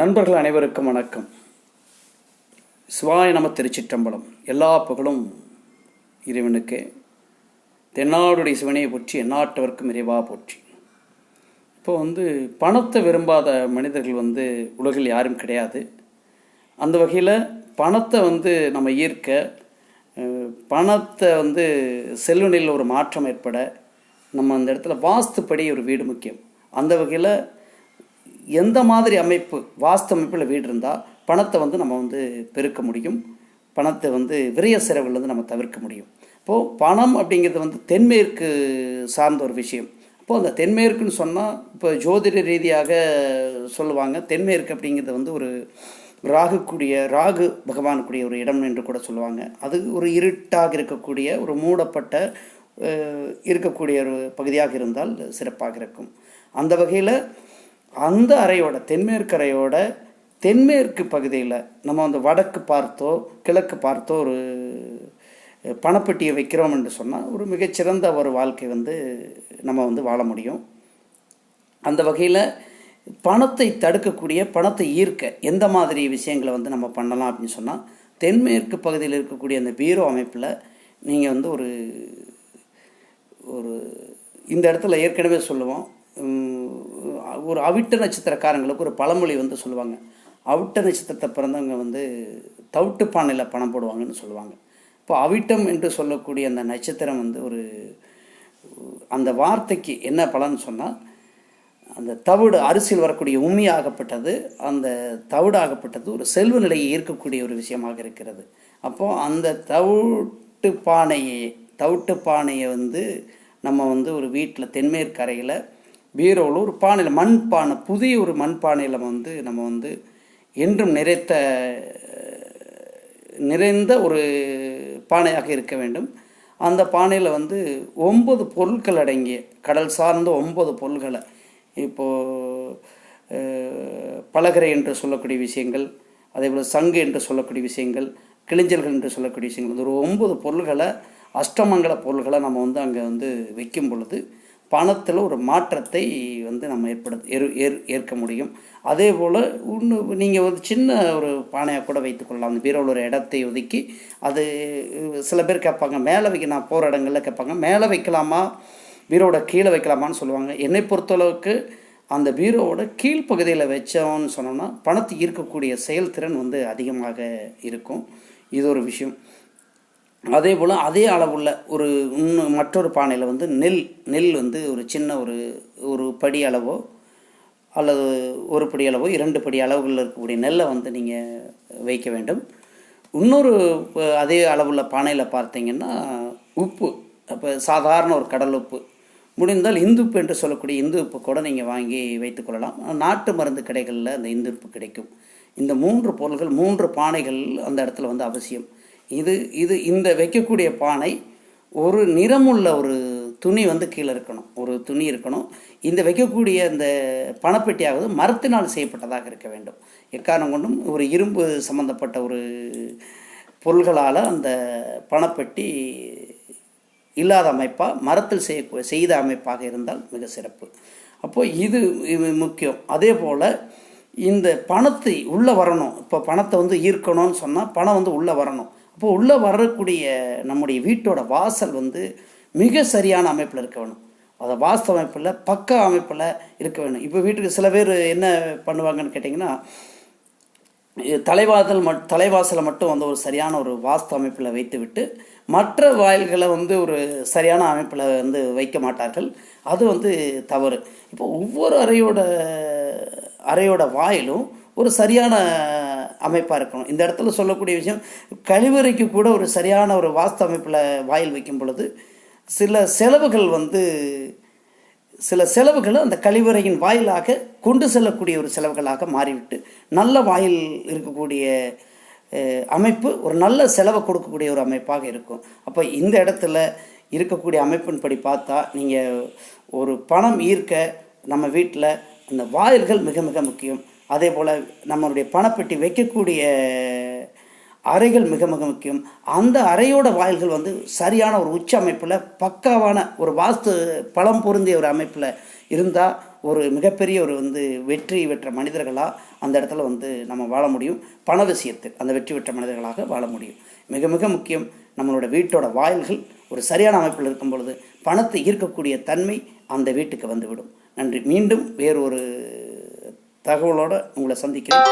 நண்பர்கள் அனைவருக்கும் வணக்கம். சிவாய நம திருச்சிற்றம்பலம். எல்லா புகழும் இறைவனுக்கு. தென்னாடுடைய சிவனையை போற்றி எந்நாட்டவர்க்கும் இறைவா போற்றி. இப்போ வந்து பணத்தை விரும்பாத மனிதர்கள் வந்து உலகில் யாரும் கிடையாது. அந்த வகையில் பணத்தை வந்து நம்ம ஈர்க்க பணத்தை வந்து செல்லுநிலையில் ஒரு மாற்றம் ஏற்பட நம்ம அந்த இடத்துல வாஸ்துப்படி ஒரு வீடு முக்கியம். அந்த வகையில் எந்த மாதிரி அமைப்பு வாஸ்து அமைப்பில் வீடு இருந்தால் பணத்தை வந்து நம்ம வந்து பெருக்க முடியும். பணத்தை வந்து விரய செலவுலேருந்து நம்ம தவிர்க்க முடியும். இப்போது பணம் அப்படிங்கிறது வந்து தென்மேற்கு சார்ந்த ஒரு விஷயம். இப்போது அந்த தென்மேற்குன்னு சொன்னால் இப்போ ஜோதிட ரீதியாக சொல்லுவாங்க தென்மேற்கு அப்படிங்கிறது வந்து ஒரு ராகுக்குரிய ராகு பகவானுக்குரிய ஒரு இடம் என்று கூட சொல்லுவாங்க. அது ஒரு இருட்டாக இருக்கக்கூடிய ஒரு மூடப்பட்ட இருக்கக்கூடிய ஒரு பகுதியாக இருந்தால் சிறப்பாக இருக்கும். அந்த வகையில் அந்த அறையோட தென்மேற்கு அறையோட தென்மேற்கு பகுதியில் நம்ம வந்து வடக்கு பார்த்தோ கிழக்கு பார்த்தோ ஒரு பணப்பெட்டியை வைக்கிறோம் என்று சொன்னால் ஒரு மிகச்சிறந்த ஒரு வாழ்க்கை வந்து நம்ம வந்து வாழ முடியும். அந்த வகையில் பணத்தை தடுக்கக்கூடிய பணத்தை ஈர்க்க எந்த மாதிரி விஷயங்களை வந்து நம்ம பண்ணலாம் அப்படின்னு சொன்னால் தென்மேற்கு பகுதியில் இருக்கக்கூடிய அந்த பீரோ அமைப்பில் நீங்கள் வந்து ஒரு ஒரு இந்த இடத்துல ஏற்கனவே சொல்லுவோம் ஒரு அவிட்ட நட்சத்திரக்காரங்களுக்கு ஒரு பழமொழி வந்து சொல்லுவாங்க. அவிட்ட நட்சத்திரத்தை பிறந்தவங்க வந்து தவிட்டு பானையில் பணம் போடுவாங்கன்னு சொல்லுவாங்க. இப்போ அவிட்டம் என்று சொல்லக்கூடிய அந்த நட்சத்திரம் வந்து ஒரு அந்த வார்த்தைக்கு என்ன பலன் சொன்னால் அந்த தவிடு அரிசியில் வரக்கூடிய உம்மி ஆகப்பட்டது அந்த தவிடு ஆகப்பட்டது ஒரு செல்வ நிலையை ஈர்க்கக்கூடிய ஒரு விஷயமாக இருக்கிறது. அப்போது அந்த தவிட்டு பானையை தவிட்டு பானையை வந்து நம்ம வந்து ஒரு வீட்டில் தென்மேற்கு அறையில் பீரோவில் ஒரு பானையில் மண்பானை புதிய ஒரு மண்பானையில் வந்து நம்ம வந்து என்றும் நிறைத்த நிறைந்த ஒரு பானையாக இருக்க வேண்டும். அந்த பானையில் வந்து ஒன்பது பொருட்கள் அடங்கிய கடல் சார்ந்த ஒன்பது பொருள்களை இப்போது பலகரை என்று சொல்லக்கூடிய விஷயங்கள் அதேபோல் சங்கு என்று சொல்லக்கூடிய விஷயங்கள் கிளிஞ்சல்கள் என்று சொல்லக்கூடிய விஷயங்கள் ஒரு ஒன்பது பொருள்களை அஷ்டமங்கல பொருள்களை நம்ம வந்து அங்கே வந்து வைக்கும் பொழுது பணத்தில் ஒரு மாற்றத்தை வந்து நம்ம ஏற்படுத்த ஏற் ஏற் ஏற்க முடியும். அதே போல் இன்னும் நீங்கள் ஒரு சின்ன ஒரு பானையாக கூட வைத்துக்கொள்ளலாம் அந்த பீரோவில் ஒரு இடத்தை ஒதுக்கி அது சில பேர் கேட்பாங்க மேலே வைக்க நான் போகிற இடங்களில் கேட்பாங்க. மேலே வைக்கலாமா? பீரோவோட கீழே வைக்கலாமான்னு சொல்லுவாங்க. என்னை பொறுத்தளவுக்கு அந்த பீரோவோட கீழ்ப்பகுதியில் வச்சோம்னு சொன்னோம்னா பணத்தை ஈர்க்கக்கூடிய செயல்திறன் வந்து அதிகமாக இருக்கும். இது ஒரு விஷயம். அதே போல் அதே அளவுள்ள ஒரு இன்னும் மற்றொரு பானையில் வந்து நெல் நெல் வந்து ஒரு சின்ன ஒரு ஒரு படி அளவோ அல்லது ஒரு படி அளவோ இரண்டு படி அளவுகளில் இருக்கக்கூடிய நெல்லை வந்து நீங்கள் வைக்க வேண்டும். இன்னொரு அதே அளவுள்ள பானையில் பார்த்தீங்கன்னா உப்பு அப்போ சாதாரண ஒரு கடல் உப்பு. முடிந்தால் இந்துப்பு என்று சொல்லக்கூடிய இந்து உப்பு கூட நீங்கள் வாங்கி வைத்துக்கொள்ளலாம் நாட்டு மருந்து கடைகளில் அந்த இந்து உப்பு கிடைக்கும். இந்த மூன்று பொருள்கள் மூன்று பானைகள் அந்த இடத்துல வந்து அவசியம். இது இது இந்த வைக்கக்கூடிய பானை ஒரு நிறமுள்ள ஒரு துணி வந்து கீழே இருக்கணும். ஒரு துணி இருக்கணும். இந்த வைக்கக்கூடிய இந்த பணப்பெட்டியாவது மரத்தினால் செய்யப்பட்டதாக இருக்க வேண்டும். எக்காரணம் கொண்டும் ஒரு இரும்பு சம்பந்தப்பட்ட ஒரு பொருள்களால் அந்த பணப்பெட்டி இல்லாத அமைப்பாக மரத்தில் செய்ய செய்த அமைப்பாக இருந்தால் மிக சிறப்பு. அப்போது இது இது முக்கியம். அதே போல் இந்த பணத்தை உள்ளே வரணும். இப்போ பணத்தை வந்து ஈர்க்கணும்னு சொன்னால் பணம் வந்து உள்ளே வரணும். அப்போ உள்ளே வரக்கூடிய நம்முடைய வீட்டோட வாசல் வந்து மிக சரியான அமைப்பில் இருக்க வேணும். அதை வாஸ்து அமைப்பில் பக்க அமைப்பில் இருக்க வேணும். இப்போ வீட்டுக்கு சில பேர் என்ன பண்ணுவாங்கன்னு கேட்டிங்கன்னா தலைவாசல் மட் தலைவாசலை மட்டும் வந்து ஒரு சரியான ஒரு வாஸ்து அமைப்பில் வைத்துவிட்டு மற்ற வாயில்களை வந்து ஒரு சரியான அமைப்பில் வந்து வைக்க மாட்டார்கள். அது வந்து தவறு. இப்போ ஒவ்வொரு அறையோட அறையோட வாயிலும் ஒரு சரியான அமைப்பாக இருக்கணும். இந்த இடத்துல சொல்லக்கூடிய விஷயம் கழிவறைக்கு கூட ஒரு சரியான ஒரு வாஸ்து அமைப்பில் வாயில் வைக்கும் பொழுது சில செலவுகள் வந்து சில செலவுகளும் அந்த கழிவறையின் வாயிலாக கொண்டு செல்லக்கூடிய ஒரு செலவுகளாக மாறிவிட்டு நல்ல வாயில் இருக்கக்கூடிய அமைப்பு ஒரு நல்ல செலவை கொடுக்கக்கூடிய ஒரு அமைப்பாக இருக்கும். அப்போ இந்த இடத்துல இருக்கக்கூடிய அமைப்பின்படி பார்த்தா நீங்கள் ஒரு பணம் ஈர்க்க நம்ம வீட்டில் அந்த வாயில்கள் மிக மிக முக்கியம். அதே போல் நம்மளுடைய பணப்பெட்டி வைக்கக்கூடிய அறைகள் மிக மிக முக்கியம். அந்த அறையோட வாயில்கள் வந்து சரியான ஒரு உச்ச அமைப்பில் பக்காவான ஒரு வாஸ்து பலம் பொருந்திய ஒரு அமைப்பில் இருந்தால் ஒரு மிகப்பெரிய ஒரு வந்து வெற்றி பெற்ற மனிதர்களாக அந்த இடத்துல வந்து நம்ம வாழ முடியும். பண விஷயத்தில் அந்த வெற்றி பெற்ற மனிதர்களாக வாழ முடியும். மிக மிக முக்கியம் நம்மளோட வீட்டோட வாயில்கள் ஒரு சரியான அமைப்பில் இருக்கும் பொழுது பணத்தை ஈர்க்கக்கூடிய தன்மை அந்த வீட்டுக்கு வந்துவிடும். நன்றி. மீண்டும் வேறொரு தகவலோடு உங்களை சந்திக்கிறேன்.